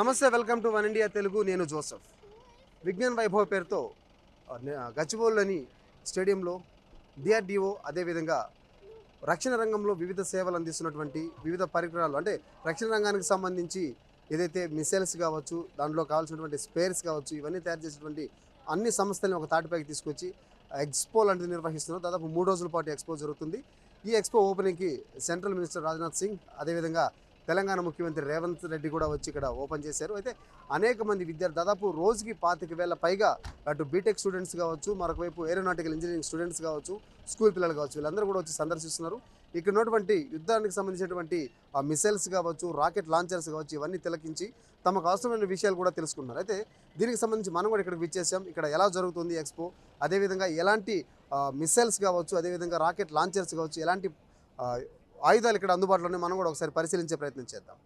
నమస్తే welcome to One India Telugu. నేను Joseph. Vignan Vaibhav పేరుతో ఆ, స్టేడియంలో డిఆర్డిఓ అదేవిధంగా రక్షణ రంగంలో వివిధ సేవలు అందిస్తున్నటువంటి వివిధ పరికరాలు అంటే రక్షణ రంగానికి సంబంధించి ఏదైతే మిసైల్స్ కావచ్చు దాంట్లో కావాల్సినటువంటి స్పేర్స్ కావచ్చు ఇవన్నీ తయారు చేసినటువంటి అన్ని సంస్థలని ఒక తాటిపైకి తీసుకొచ్చి ఎక్స్పో లాంటిది నిర్వహిస్తున్నారు. దాదాపు మూడు రోజుల పాటు ఎక్స్పో జరుగుతుంది. ఈ ఎక్స్పో ఓపెనింగ్కి సెంట్రల్ మినిస్టర్ రాజ్నాథ్ సింగ్ అదేవిధంగా తెలంగాణ ముఖ్యమంత్రి రేవంత్ రెడ్డి కూడా వచ్చి ఇక్కడ ఓపెన్ చేశారు. అయితే అనేక మంది విద్యార్థి దాదాపు రోజుకి పాతిక వేల పైగా అటు బీటెక్ స్టూడెంట్స్ కావచ్చు మరొకవైపు ఏరోనాటికల్ ఇంజనీరింగ్ స్టూడెంట్స్ కావచ్చు స్కూల్ పిల్లలు కావచ్చు వీళ్ళందరూ కూడా వచ్చి సందర్శిస్తున్నారు. ఇక్కడ ఉన్నటువంటి యుద్ధానికి సంబంధించినటువంటి ఆ మిసైల్స్ కావచ్చు రాకెట్ లాంచర్స్ కావచ్చు ఇవన్నీ తిలకించి తమకు అవసరమైన విషయాలు కూడా తెలుసుకున్నారు. అయితే దీనికి సంబంధించి మనం కూడా ఇక్కడికి విచ్చేసాం ఇక్కడ ఎలా జరుగుతుంది ఎక్స్పో అదేవిధంగా ఎలాంటి మిసైల్స్ కావచ్చు అదేవిధంగా రాకెట్ లాంచర్స్ కావచ్చు ఎలాంటి ఆయుధాలు ఇక్కడ అందుబాటులో ఉన్నాయి మనం కూడా ఒకసారి పరిశీలించే ప్రయత్నం చేద్దాం.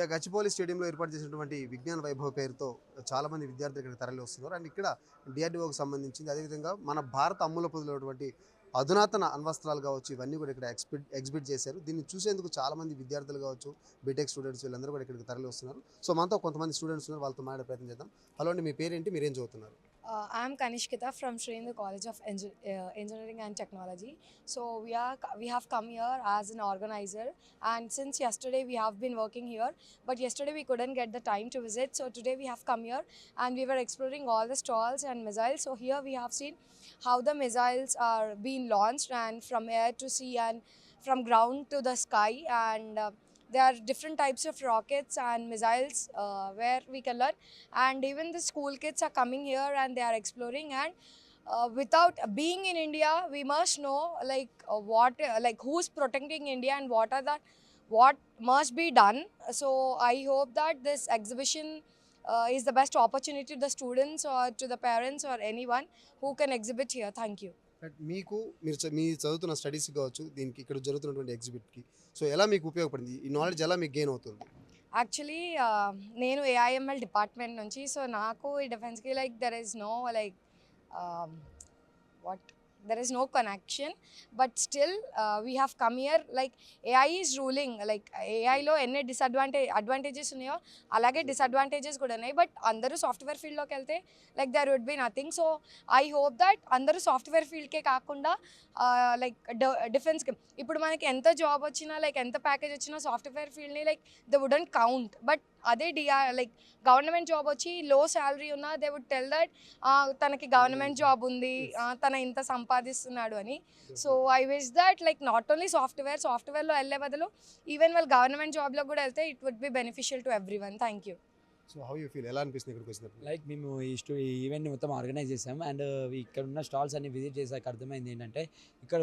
ఇక గచ్చిపోలి స్టేడియంలో ఏర్పాటు చేసినటువంటి విజ్ఞాన వైభవ పేరుతో చాలామంది విద్యార్థులు ఇక్కడ తరలి వస్తున్నారు అండ్ ఇక్కడ డిఆర్డిఓకి సంబంధించింది. అదేవిధంగా మన భారత అమ్ముల పొందినటువంటి అధునాతన అణ్వస్త్రాలు కావచ్చు ఇవన్నీ కూడా ఇక్కడ ఎక్స్పిట్ ఎగ్జిబిట్ చేశారు. దీన్ని చూసేందుకు చాలామంది విద్యార్థులు కావచ్చు బీటెక్ స్టూడెంట్స్ వీళ్ళందరూ కూడా ఇక్కడికి తరలి వస్తున్నారు సో మనతో కొంతమంది స్టూడెంట్స్ ఉన్నారు. వాళ్ళతో మాట్లాడే ప్రయత్నం చేద్దాం. హలో అండి మీ పేరేంటి? మీరేం చదువుతున్నారు? Uh, I'm Kanishkita from Srinagar College of uh, Engineering and Technology. So we are we have come here as an organizer, and since yesterday we have been working here, but yesterday we couldn't get the time to visit. So today we have come here, and we were exploring all the stalls and missiles. So here we have seen how the missiles are being launched, and from air to sea, and from ground to the sky, and uh, there are different types of rockets and missiles uh, where we can learn. And even the school kids are coming here and they are exploring and uh, without being in india we must know like uh, what uh, like who's protecting india and what are the what must be done. So i hope that this exhibition uh, is the best opportunity to the students or to the parents or anyone who can exhibit here. Thank you మీకు మీరు మీ చదువుతున్న studies కావచ్చు దీనికి ఇక్కడ జరుగుతున్నటువంటి ఎగ్జిబిట్కి so ఎలా మీకు ఉపయోగపడింది? ఈ నాలెడ్జ్ ఎలా మీకు గెయిన్ అవుతుంది? యాక్చువల్లీ నేను ఏఐఎంఎల్ డిపార్ట్మెంట్ నుంచి సో నాకు ఈ డిఫెన్స్కి like there is no like what there is no connection but still we have come here like AI is ruling like ఏఐలో ఎన్ని డిసడ్వాంటేజ్ అడ్వాంటేజెస్ ఉన్నాయో అలాగే డిసడ్వాంటేజెస్ కూడా ఉన్నాయి. బట్ అందరూ సాఫ్ట్వేర్ ఫీల్డ్లోకి వెళ్తే like there would be nothing so I hope that అందరూ software ఫీల్డ్కే కాకుండా uh, లైక్ డిఫెన్స్కి ఇప్పుడు మనకి ఎంత జాబ్ వచ్చినా లైక్ ఎంత ప్యాకేజ్ వచ్చినా సాఫ్ట్వేర్ ఫీల్డ్ని like they wouldn't count but అదే డిఆర్ లైక్ గవర్నమెంట్ జాబ్ వచ్చి లో శాలరీ ఉన్నా దే వుడ్ టెల్ దట్ తనకి గవర్నమెంట్ జాబ్ ఉంది. ఆ, తన ఇంత సంపాదిస్తున్నాడు అని. So I wish that like not only software సాఫ్ట్వేర్లో వెళ్ళే బదులు ఈవెన్ వాళ్ళు గవర్నమెంట్ జాబ్లో కూడా వెళ్తే it would be beneficial to everyone thank you so how you feel ఎలా అనిపిస్తుంది ఇక్కడికి వచ్చినప్పుడు? లైక్ మేము ఈ స్టూ ఈ ఈవెంట్ని మొత్తం ఆర్గనైజ్ చేసాం. అండ్ uh, ఇక్కడ ఉన్న స్టాల్స్ అన్ని విజిట్ చేసాక అర్థమైంది ఏంటంటే ఇక్కడ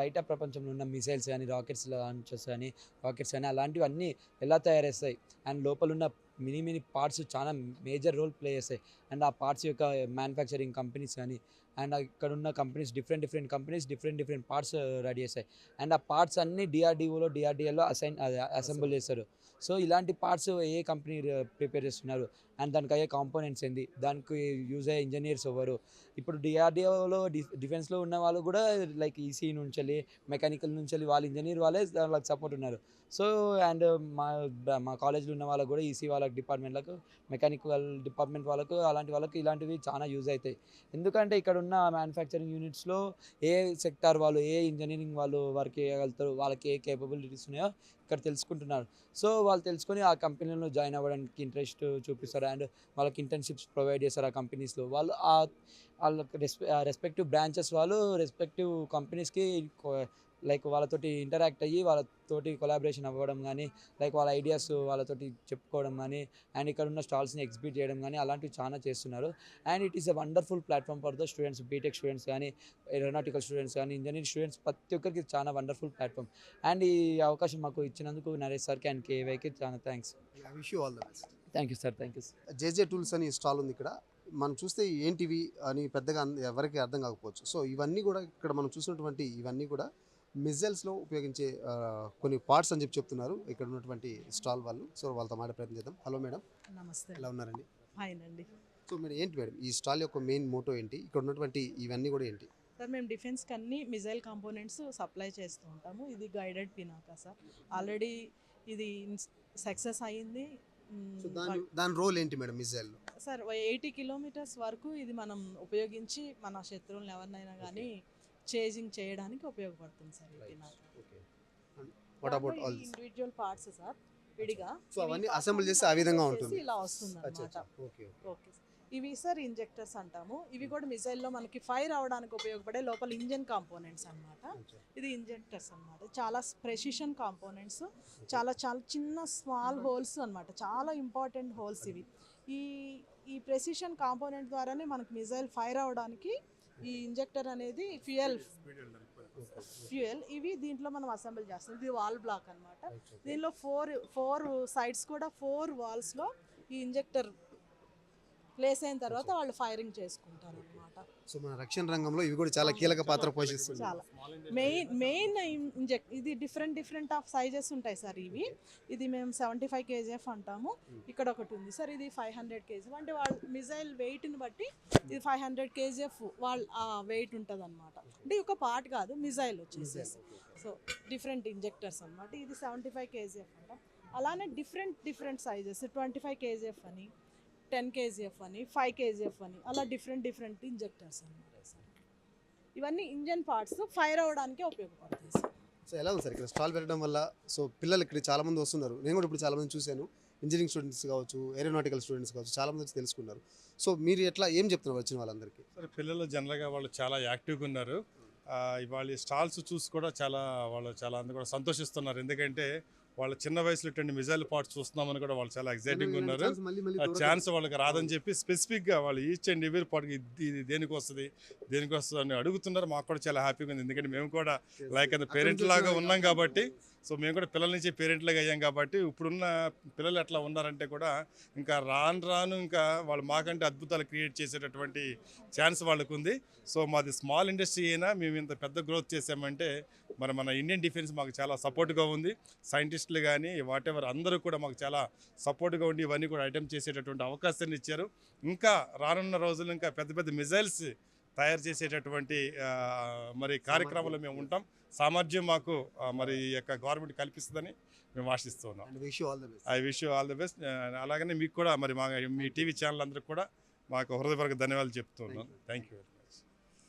బయట ప్రపంచంలో ఉన్న మిసైల్స్ కానీ రాకెట్స్ లాంచెస్ కానీ రాకెట్స్ కానీ అలాంటివి అన్నీ ఎలా తయారేస్తాయి అండ్ లోపల ఉన్న మినీ మినీ పార్ట్స్ చాలా మేజర్ రోల్ ప్లే చేస్తాయి. అండ్ ఆ పార్ట్స్ యొక్క మ్యానుఫ్యాక్చరింగ్ కంపెనీస్ కానీ అండ్ ఇక్కడ ఉన్న companies different different companies different different parts ready చేస్తాయి. అండ్ ఆ పార్ట్స్ అన్ని డిఆర్డిఓలో డిఆర్డిఎల్లో అసైన్ అసెంబుల్ చేస్తారు. సో ఇలాంటి పార్ట్స్ ఏ కంపెనీ ప్రిపేర్ చేస్తున్నారు. అండ్ దానికి అయ్యే కాంపోనెంట్స్ ఏంది? దానికి యూజ్ అయ్యే ఇంజనీర్స్ ఎవరు? ఇప్పుడు డిఆర్డిఓలో డిఫెన్స్లో ఉన్న వాళ్ళు కూడా లైక్ ఈసీ నుంచి వెళ్ళి మెకానికల్ నుంచి వెళ్ళి వాళ్ళ ఇంజనీర్ వాళ్ళే వాళ్ళకి సపోర్ట్ ఉన్నారు. సో అండ్ మా మా కాలేజ్లో ఉన్న వాళ్ళకు కూడా ఈసీ వాళ్ళకి డిపార్ట్మెంట్లకు మెకానికల్ డిపార్ట్మెంట్ వాళ్ళకు అలాంటి వాళ్ళకి ఇలాంటివి చాలా యూజ్ అవుతాయి ఎందుకంటే ఇక్కడ ఉన్న మ్యానుఫ్యాక్చరింగ్ యూనిట్స్లో ఏ సెక్టార్ వాళ్ళు ఏ ఇంజనీరింగ్ వాళ్ళు వర్క్ చేయగలుగుతారు వాళ్ళకి ఏ కేపబిలిటీస్ ఉన్నాయో ఇక్కడ తెలుసుకుంటున్నారు. సో వాళ్ళు తెలుసుకొని ఆ కంపెనీలో జాయిన్ అవ్వడానికి ఇంట్రెస్ట్ చూపిస్తారు. అండ్ వాళ్ళకి ఇంటర్న్షిప్స్ ప్రొవైడ్ చేస్తారు ఆ కంపెనీస్లో. వాళ్ళు ఆ వాళ్ళకి రెస్పె రెస్పెక్టివ్ బ్రాంచెస్ వాళ్ళు రెస్పెక్టివ్ కంపెనీస్కి లైక్ వాళ్ళతోటి ఇంటరాక్ట్ అయ్యి వాళ్ళతోటి కొలాబరేషన్ అవ్వడం కానీ లైక్ వాళ్ళ ఐడియాస్ వాళ్ళతోటి చెప్పుకోవడం కానీ అండ్ ఇక్కడ ఉన్న స్టాల్స్ని ఎగ్జిబిట్ చేయడం కానీ అలాంటివి చాలా చేస్తున్నారు. And it is a wonderful platform for the students BTech students కానీ ఏరోనాటికల్ స్టూడెంట్స్ కానీ ఇంజనీరింగ్ స్టూడెంట్స్ ప్రతి ఒక్కరికి చాలా వండర్ఫుల్ ప్లాట్ఫామ్. అండ్ ఈ అవకాశం మాకు ఇచ్చినందుకు నరేష్ సార్కి అండ్ కేవైకి చాలా thanks. You thank you sir thank you JJ tools అని స్టాల్ ఉంది ఇక్కడ. మనం చూస్తే ఏంటివి అని పెద్దగా ఎవరికి అర్థం కాకపోవచ్చు. సో ఇవన్నీ కూడా ఇక్కడ మనం చూసినటువంటి ఇవన్నీ కూడా మిజైల్స్లో ఉపయోగించే కొన్ని పార్ట్స్ అని చెప్పి చెప్తున్నారు. ఇక్కడ ఉన్నటువంటి స్టాల్ వాళ్ళు. సో వాళ్ళతో మాడే ప్రయత్నం చేద్దాం. Hello madam. నమస్తే. ఎలా ఉన్నారండి? ఫైన్ అండి సో మీరు ఏంటి మేడం? ఈ స్టాల్ యొక్క మెయిన్ మోటో ఏంటి? ఇక్కడ ఉన్నటువంటి ఇవన్నీ కూడా ఏంటి? సార్ మేము డిఫెన్స్కి అన్ని మిజైల్ కాంపోనెంట్స్ సప్లై చేస్తూ ఉంటాము. ఇది గైడెడ్ పినాకా సార్. ఆల్రెడీ ఇది సక్సెస్ అయ్యింది దాని రోల్ ఏంటి madam missile sir eighty kilometres వరకు ఇది మనం ఉపయోగించి మన శత్రువులను ఎవరినైనా కానీ చేజింగ్ చేయడానికి ఉపయోగపడుతుంది సార్ ఈ Pinaka okay what about all this individual parts sir విడిగా సో అవన్నీ assemble చేస్తే ఆ విధంగా చేసి ఉంటుంది. ఇలా వస్తుంది అనమాట ఓకే ఓకే ఇవి సార్ ఇంజెక్టర్స్ అంటాము. ఇవి కూడా మిసైల్లో మనకి ఫైర్ అవడానికి ఉపయోగపడే లోపల ఇంజన్ కాంపోనెంట్స్ అన్నమాట. ఇది ఇంజెక్టర్స్ అన్నమాట. చాలా ప్రెసిషన్ కాంపోనెంట్స్ చాలా చాలా చిన్న స్మాల్ హోల్స్ అన్నమాట. చాలా ఇంపార్టెంట్ హోల్స్ ఇవి. ఈ ఈ ప్రెసిషన్ కాంపోనెంట్ ద్వారానే మనకి మిసైల్ ఫైర్ అవడానికి ఈ ఇంజెక్టర్ అనేది ఫ్యూయల్. ఫ్యూయల్. ఇవి దీంట్లో మనం అసెంబుల్ చేస్తాం. ఇది వాల్ బ్లాక్ అన్నమాట. దీనిలో ఫోర్ ఫోర్ సైడ్స్ కూడా ఫోర్ వాల్స్లో ఈ ఇంజెక్టర్ ప్లేస్ అయిన తర్వాత వాళ్ళు ఫైరింగ్ చేసుకుంటారు అనమాట సో మన రక్షణ రంగంలో ఇవి కూడా చాలా కీలక పాత్ర పోషిస్తుంది. చాలా. మెయిన్ మెయిన్ ఇంజెక్ట్ ఇది డిఫరెంట్ డిఫరెంట్ ఆఫ్ సైజెస్ ఉంటాయి సార్ ఇవి. ఇది మేము సెవెంటీ ఫైవ్ కేజీఎఫ్ అంటాము ఇక్కడ ఒకటి ఉంది సార్ ఇది ఫైవ్ హండ్రెడ్ కేజీ అంటే వాళ్ళ మిజైల్ వెయిట్ని బట్టి ఇది ఫైవ్ హండ్రెడ్ కేజీఎఫ్ వాళ్ళ వెయిట్ ఉంటుంది అనమాట అంటే ఒక పార్ట్ కాదు మిజైల్ వచ్చేసేసి. సో డిఫరెంట్ ఇంజెక్టర్స్ అనమాట ఇది సెవెంటీ ఫైవ్ కేజీఎఫ్ అంటాం. అలానే different different sizes twenty five KGF అని టెన్ కేజీఎఫ్ అని ఫైవ్ కేజీఎఫ్ అని అలా డిఫరెంట్ డిఫరెంట్ ఇంజెక్టర్స్ అనమాట సార్ ఇవన్నీ ఇంజన్ పార్ట్స్ ఫైర్ అవ్వడానికే ఉపయోగపడతాయి సార్. సో ఎలా ఉంది సార్ ఇక్కడ స్టాల్ పెట్టడం వల్ల? సో పిల్లలు ఇక్కడ చాలా మంది వస్తున్నారు. నేను కూడా ఇప్పుడు చాలా మంది చూశాను. ఇంజనీరింగ్ స్టూడెంట్స్ కావచ్చు ఏరోనాటికల్ స్టూడెంట్స్ కావచ్చు చాలా మంది వచ్చి తెలుసుకున్నారు. సో మీరు ఎట్లా ఏం చెప్తున్నారు వచ్చిన వాళ్ళందరికీ? సరే పిల్లలు జనరల్గా వాళ్ళు చాలా యాక్టివ్గా ఉన్నారు. ఈ స్టాల్స్ చూసి కూడా చాలా వాళ్ళు చాలా అందరూ కూడా సంతోషిస్తున్నారు. ఎందుకంటే వాళ్ళ చిన్న వయసులో ఇటువంటి మిజైల్ పార్ట్స్ చూస్తున్నామని కూడా వాళ్ళు చాలా ఎక్సైటింగ్ ఉన్నారు. ఆ ఛాన్స్ వాళ్ళకి రాదని చెప్పి స్పెసిఫిక్గా వాళ్ళు ఈచ్ అండ్ ఎవరి పాటికి ఇది దేనికి వస్తుంది దేనికి వస్తుంది అని అడుగుతున్నారు. మాకు కూడా చాలా హ్యాపీగా ఉంది. ఎందుకంటే మేము కూడా లైక్ అది పేరెంట్ లాగా ఉన్నాం కాబట్టి సో మేము కూడా పిల్లల నుంచి పేరెంట్లుగా అయ్యాం కాబట్టి ఇప్పుడున్న పిల్లలు ఎట్లా ఉన్నారంటే కూడా ఇంకా రాను రాను ఇంకా వాళ్ళు మాకంటే అద్భుతాలు క్రియేట్ చేసేటటువంటి ఛాన్స్ వాళ్ళకు ఉంది సో మాది స్మాల్ ఇండస్ట్రీ అయినా మేము ఇంత పెద్ద గ్రోత్ చేసామంటే మరి మన ఇండియన్ డిఫెన్స్ మాకు చాలా సపోర్ట్గా ఉంది. సైంటిస్టులు కానీ వాట్ ఎవర్ అందరూ కూడా మాకు చాలా సపోర్ట్గా ఉండి ఇవన్నీ కూడా అటెంప్ట్ చేసేటటువంటి అవకాశాన్ని ఇచ్చారు. ఇంకా రానున్న రోజులు ఇంకా పెద్ద పెద్ద మిజైల్స్ తయారు చేసేటటువంటి మరి కార్యక్రమంలో మేము ఉంటాం. సామర్థ్యం మాకు మరి ఈ యొక్క గవర్నమెంట్ కల్పిస్తుందని మేము ఆశిస్తూ ఉన్నాం I wish you all the best అలాగనే మీకు కూడా మరి మా మీ టీవీ ఛానల్ అందరికి కూడా మాకు హృదయపూర్వక ధన్యవాదాలు చెప్తూ ఉన్నాను thank you very much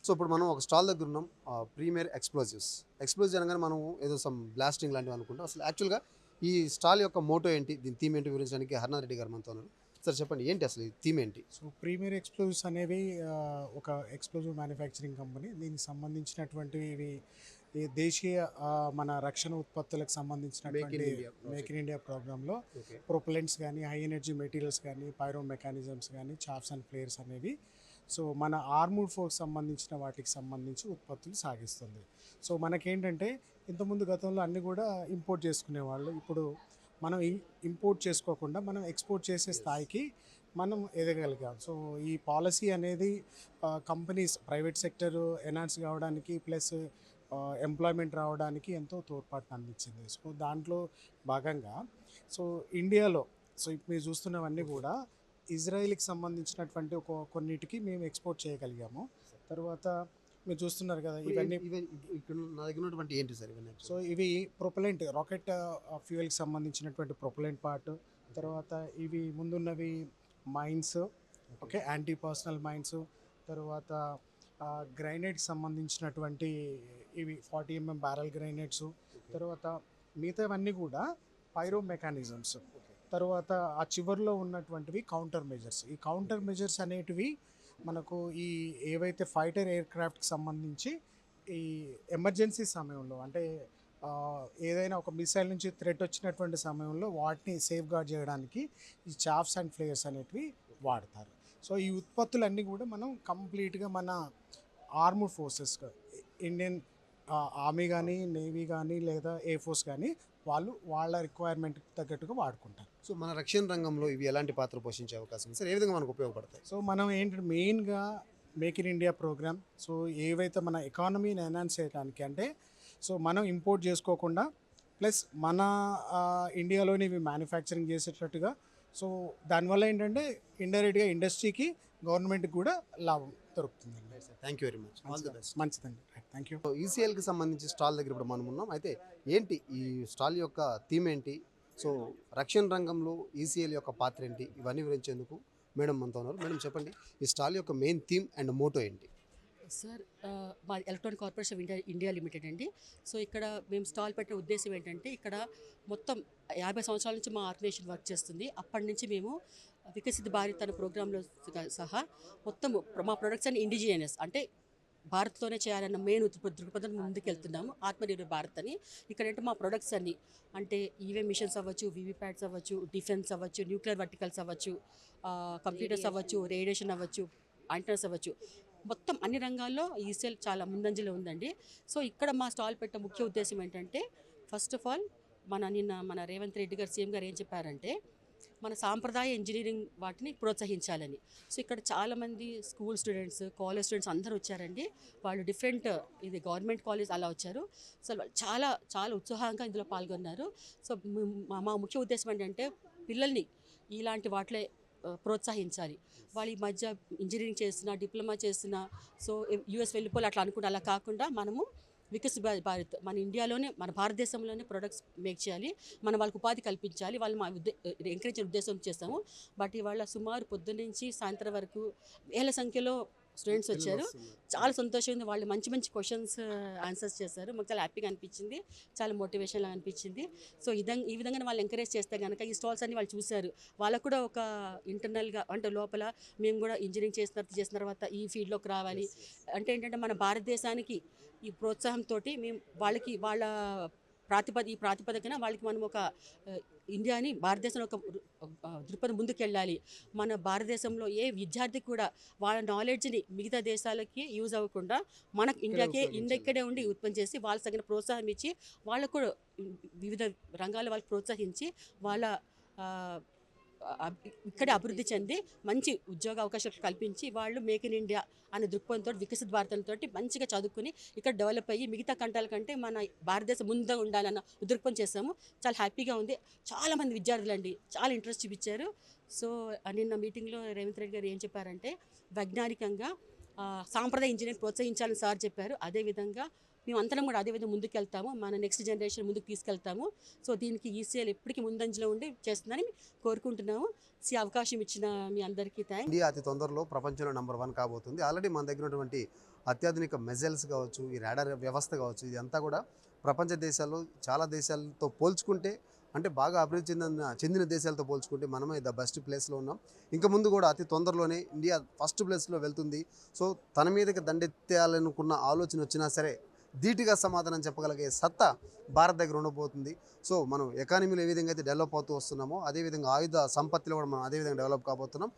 so ఇప్పుడు మనం ఒక స్టాల్ దగ్గర ఉన్నాం ప్రీమియర్ ఎక్స్ప్లోజివ్స్ ఎక్స్ప్లోజివ్ అనగానే మనం ఏదో సమ్ బ్లాస్టింగ్ లాంటివి అనుకుంటాం. అసలు యాక్చువల్గా ఈ స్టాల్ యొక్క మోటో ఏంటి? దీని థీమ్ ఏంటి వివరించడానికి హర్నాథ్ రెడ్డి గారు మనతో ఉన్నారు. సార్ చెప్పండి ఏంటి అసలు థీమ్ ఏంటి? సో ప్రీమియర్ ఎక్స్ప్లోజివ్స్ అనేవి ఒక ఎక్స్ప్లోజివ్ మ్యానుఫ్యాక్చరింగ్ కంపెనీ. దీనికి సంబంధించినటువంటివి ఈ దేశీయ మన రక్షణ ఉత్పత్తులకు సంబంధించినటువంటి. మేక్ ఇన్ ఇండియా ప్రోగ్రాంలో ప్రొపలెంట్స్ కానీ హై ఎనర్జీ మెటీరియల్స్ కానీ పైరో మెకానిజమ్స్ కానీ చాప్స్ అండ్ ఫ్లేయర్స్ అనేవి సో మన ఆర్మూడ్ ఫోర్స్ సంబంధించిన వాటికి సంబంధించి ఉత్పత్తులు సాగిస్తుంది. సో మనకేంటంటే ఇంతకుముందు గతంలో అన్ని కూడా ఇంపోర్ట్ చేసుకునేవాళ్ళు. ఇప్పుడు మనం ఇంపోర్ట్ చేసుకోకుండా మనం ఎక్స్పోర్ట్ చేసే స్థాయికి మనం ఎదగలిగాం. సో ఈ పాలసీ అనేది కంపెనీస్ ప్రైవేట్ సెక్టర్ ఎన్హాన్స్ కావడానికి ప్లస్ ఎంప్లాయ్మెంట్ రావడానికి ఎంతో తోడ్పాటును అందించింది. సో దాంట్లో భాగంగా సో ఇండియాలో సో ఇప్పుడు మీరు చూస్తున్నవన్నీ కూడా ఇజ్రాయిల్కి సంబంధించినటువంటి ఒక కొన్నిటికి మేము ఎక్స్పోర్ట్ చేయగలిగాము. తర్వాత మీరు చూస్తున్నారు కదా ఇవన్నీ ఇక్కడ నా దగ్గర ఉన్నటువంటి ఏంటి సార్ ఇవన్నీ? సో ఇవి ప్రొపలెంట్ రాకెట్ ఫ్యూయల్కి సంబంధించినటువంటి ప్రొపలెంట్ పార్ట్. తర్వాత ఇవి ముందున్నవి mines okay. Anti personnel mines. తర్వాత గ్రైనేట్కి సంబంధించినటువంటి ఇవి ఫార్టీ ఎంఎం బ్యారల్ గ్రైనేట్స్. తర్వాత మిగతావన్నీ కూడా పైరో మెకానిజమ్స్. తర్వాత ఆ చివరిలో ఉన్నటువంటివి కౌంటర్ మెజర్స్. ఈ కౌంటర్ మెజర్స్ అనేటివి మనకు ఈ ఏవైతే ఫైటర్ ఎయిర్ క్రాఫ్ట్కి సంబంధించి ఈ ఎమర్జెన్సీ సమయంలో అంటే ఏదైనా ఒక మిసైల్ నుంచి థ్రెట్ వచ్చినటువంటి సమయంలో వాటిని సేఫ్ గార్డ్ చేయడానికి ఈ చాఫ్స్ అండ్ ఫ్లేయర్స్ అనేటివి వాడతారు. సో ఈ ఉత్పత్తులన్నీ కూడా మనం కంప్లీట్గా మన ఆర్మ్డ్ ఫోర్సెస్ ఇండియన్ ఆర్మీ కానీ నేవీ కానీ లేదా ఎయిర్ ఫోర్స్ కానీ వాళ్ళు వాళ్ళ రిక్వైర్మెంట్ తగ్గట్టుగా వాడుకుంటారు. సో మన రక్షణ రంగంలో ఇవి ఎలాంటి పాత్ర పోషించే అవకాశం? ఉంది సార్ ఏ విధంగా మనకు ఉపయోగపడతాయి? సో మనం ఏంటంటే మెయిన్గా make in India program. So ఏవైతే మన ఎకానమీని ఎన్హాన్స్ చేయడానికి అంటే సో మనం ఇంపోర్ట్ చేసుకోకుండా ప్లస్ మన ఇండియాలోని ఇవి మ్యానుఫ్యాక్చరింగ్ చేసేటట్టుగా సో దానివల్ల ఏంటంటే ఇండైరెక్ట్గా ఇండస్ట్రీకి గవర్నమెంట్కి కూడా లాభం దొరుకుతుందండి. Thank you very much all the best మంచిదండి. థ్యాంక్ యూ ఈసీఎల్కి సంబంధించి స్టాల్ దగ్గర ఇప్పుడు మనం ఉన్నాం. అయితే ఏంటి ఈ స్టాల్ యొక్క థీమ్ ఏంటి? సో రక్షణ రంగంలో ఈసీఎల్ యొక్క పాత్ర ఏంటి? ఇవన్నీ వివరించేందుకు మేడం మనతో ఉన్నారు. మేడం చెప్పండి. ఈ స్టాల్ యొక్క మెయిన్ థీమ్ అండ్ మోటో ఏంటి? సార్ మా electronic corporation of India India limited అండి. సో ఇక్కడ మేము స్టాల్ పెట్టిన ఉద్దేశం ఏంటంటే ఇక్కడ మొత్తం యాభై సంవత్సరాల నుంచి మా ఆర్గనైజేషన్ వర్క్ చేస్తుంది. అప్పటి నుంచి మేము వికసిత భారత్ అనే ప్రోగ్రాంలో సహా మొత్తం మా ప్రొడక్ట్స్ అన్ని ఇండిజినియస్ అంటే భారత్లోనే చేయాలన్న మెయిన్ దృక్పథం ముందుకు వెళ్తున్నాము ఆత్మనిర్భర్ భారత్ అని. ఇక్కడ అంటే మా ప్రొడక్ట్స్ అన్ని అంటే ఈవే మిషన్స్ అవ్వచ్చు వివిప్యాడ్స్ అవ్వచ్చు డిఫెన్స్ అవ్వచ్చు న్యూక్లియర్ వర్టికల్స్ అవ్వచ్చు కంప్యూటర్స్ అవ్వచ్చు రేడియేషన్ అవ్వచ్చు యాంటర్స్ అవ్వచ్చు. మొత్తం అన్ని రంగాల్లో ఈసెల్ చాలా ముందంజలో ఉందండి. సో ఇక్కడ మా స్టాల్ పెట్టే ముఖ్య ఉద్దేశం ఏంటంటే ఫస్ట్ ఆఫ్ ఆల్ మన నిన్న మన రేవంత్ రెడ్డి గారు సీఎం గారు ఏం చెప్పారంటే మన సాంప్రదాయ ఇంజనీరింగ్ వాటిని ప్రోత్సహించాలని. సో ఇక్కడ చాలామంది స్కూల్ స్టూడెంట్స్ కాలేజ్ స్టూడెంట్స్ అందరూ వచ్చారండి. వాళ్ళు డిఫరెంట్ ఇది గవర్నమెంట్ కాలేజ్ అలా వచ్చారు. సో వాళ్ళు చాలా చాలా ఉత్సాహంగా ఇందులో పాల్గొన్నారు. సో మా- మా ముఖ్య ఉద్దేశం ఏంటంటే పిల్లల్ని ఇలాంటి వాటిలో ప్రోత్సహించాలి. వాళ్ళు ఈ మధ్య ఇంజనీరింగ్ చేస్తున్నా డిప్లొమా చేస్తున్నా సో యూఎస్ వెళ్ళిపోవాలి అట్లా అనుకుంటే అలా కాకుండా మనము వికస్ భారత్ మన ఇండియాలోనే మన భారతదేశంలోనే ప్రొడక్ట్స్ మేక్ చేయాలి. మనం వాళ్ళకి ఉపాధి కల్పించాలి. వాళ్ళు మా ఎంకరేజ్ ఉద్దేశం చేస్తాము. బట్ ఇవాళ సుమారు పొద్దున్న సాయంత్రం వరకు వేల సంఖ్యలో స్టూడెంట్స్ వచ్చారు. చాలా సంతోషం ఉంది. వాళ్ళు మంచి మంచి క్వశ్చన్స్ ఆన్సర్స్ చేశారు. మాకు చాలా హ్యాపీగా అనిపించింది. చాలా మోటివేషన్ అనిపించింది. సో ఇదంగా ఈ విధంగా వాళ్ళు ఎంకరేజ్ చేస్తే కనుక ఈ స్టాల్స్ అన్ని వాళ్ళు చూశారు. వాళ్ళకు కూడా ఒక ఇంటర్నల్గా అంటే లోపల మేము కూడా ఇంజనీరింగ్ చేసిన తర్వాత చేసిన తర్వాత ఈ ఫీల్డ్లోకి రావాలి. అంటే ఏంటంటే మన భారతదేశానికి ఈ ప్రోత్సాహంతో మేము వాళ్ళకి వాళ్ళ ప్రాతిపద ఈ ప్రాతిపదికన వాళ్ళకి మనం ఒక ఇండియాని భారతదేశంలో ఒక దృక్పథం ముందుకెళ్ళాలి మన భారతదేశంలో ఏ విద్యార్థి కూడా వాళ్ళ నాలెడ్జ్ని మిగతా దేశాలకి యూజ్ అవ్వకుండా మన ఇండియాకే. ఇండియా ఇక్కడే ఉండి ఉత్పత్తి చేసి వాళ్ళకి తగిన ప్రోత్సాహం ఇచ్చి వాళ్ళకు కూడా వివిధ రంగాల వాళ్ళకి ప్రోత్సహించి వాళ్ళ ఇక్కడే అభివృద్ధి చెంది మంచి ఉద్యోగ అవకాశాలు కల్పించి వాళ్ళు మేక్ ఇన్ ఇండియా అనే దృక్పథంతో వికసిత భారతంతో మంచిగా చదువుకుని ఇక్కడ డెవలప్ అయ్యి మిగతా కంటాల కంటే మన భారతదేశం ముందుగా ఉండాలన్న దృక్పథం చేసాము చాలా హ్యాపీగా ఉంది. చాలా మంది విద్యార్థులు అండి చాలా ఇంట్రెస్ట్ చూపించారు. సో నిన్న మీటింగ్లో రేవంత్ రెడ్డి గారు ఏం చెప్పారంటే వైజ్ఞానికంగా సాంప్రదాయ ఇంజనీరింగ్ ప్రోత్సహించాలని సార్ చెప్పారు. అదేవిధంగా మేము అంతరం కూడా అదే విధంగా ముందుకెళ్తాము. మన నెక్స్ట్ జనరేషన్ ముందుకు తీసుకెళ్తాము. సో దీనికి ఈసీఎల్ ఎప్పటికీ ముందంజలో ఉండి చేస్తుందని కోరుకుంటున్నాము. ఈ అవకాశం ఇచ్చిన మీ అందరికీ థ్యాంక్ ఇండియా అతి తొందరలో ప్రపంచంలో నెంబర్ వన్ కాబోతుంది. ఆల్రెడీ మన దగ్గర ఉన్నటువంటి అత్యాధునిక మెజైల్స్ కావచ్చు ఈ రాడార్ వ్యవస్థ కావచ్చు ఇదంతా కూడా ప్రపంచ దేశాల్లో చాలా దేశాలతో పోల్చుకుంటే అంటే బాగా అభివృద్ధి చెందిన చెందిన దేశాలతో పోల్చుకుంటే మనమే ద బెస్ట్ ప్లేస్లో ఉన్నాం. ఇంకా ముందు కూడా అతి తొందరలోనే ఇండియా ఫస్ట్ ప్లేస్లో వెళ్తుంది. సో తన మీదకి దండెత్తాలనుకున్న ఆలోచన వచ్చినా సరే ధీటుగా సమాధానం చెప్పగలిగే సత్తా భారత్ దగ్గర ఉండబోతుంది. సో మనం ఎకానమీలో ఏ విధంగా అయితే డెవలప్ అవుతూ వస్తున్నామో అదేవిధంగా ఆయుధ సంపత్తిలో కూడా మనం అదేవిధంగా డెవలప్ కాబోతున్నాం.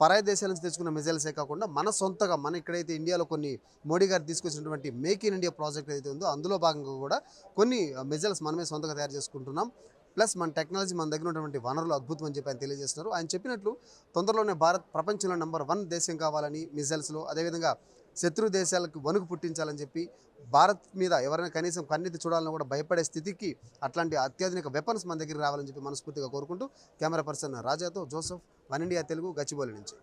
పరాయి దేశాల నుంచి తెచ్చుకున్న మిజైల్సే కాకుండా మన సొంతగా మన ఇక్కడైతే ఇండియాలో కొన్ని మోడీ గారు తీసుకొచ్చినటువంటి మేక్ ఇన్ ఇండియా ప్రాజెక్ట్ ఏదైతే ఉందో అందులో భాగంగా కూడా కొన్ని మిజైల్స్ మనమే సొంతంగా తయారు చేసుకుంటున్నాం. ప్లస్ మన టెక్నాలజీ మన దగ్గర ఉన్నటువంటి వనరులు అద్భుతం అని చెప్పి ఆయన తెలియజేస్తున్నారు. ఆయన చెప్పినట్లు తొందరలోనే భారత్ ప్రపంచంలో నెంబర్ వన్ దేశం కావాలని మిజైల్స్లో అదేవిధంగా శత్రు దేశాలకు వణుకు పుట్టించాలని చెప్పి భారత్ మీద ఎవరైనా కనీసం కన్నెత్తి చూడాలని కూడా భయపడే స్థితికి అట్లాంటి అత్యాధునిక వెపన్స్ మన దగ్గర రావాలని చెప్పి మనస్ఫూర్తిగా కోరుకుంటూ camera person రాజాతో Joseph One India Telugu Gachibowli నుంచి.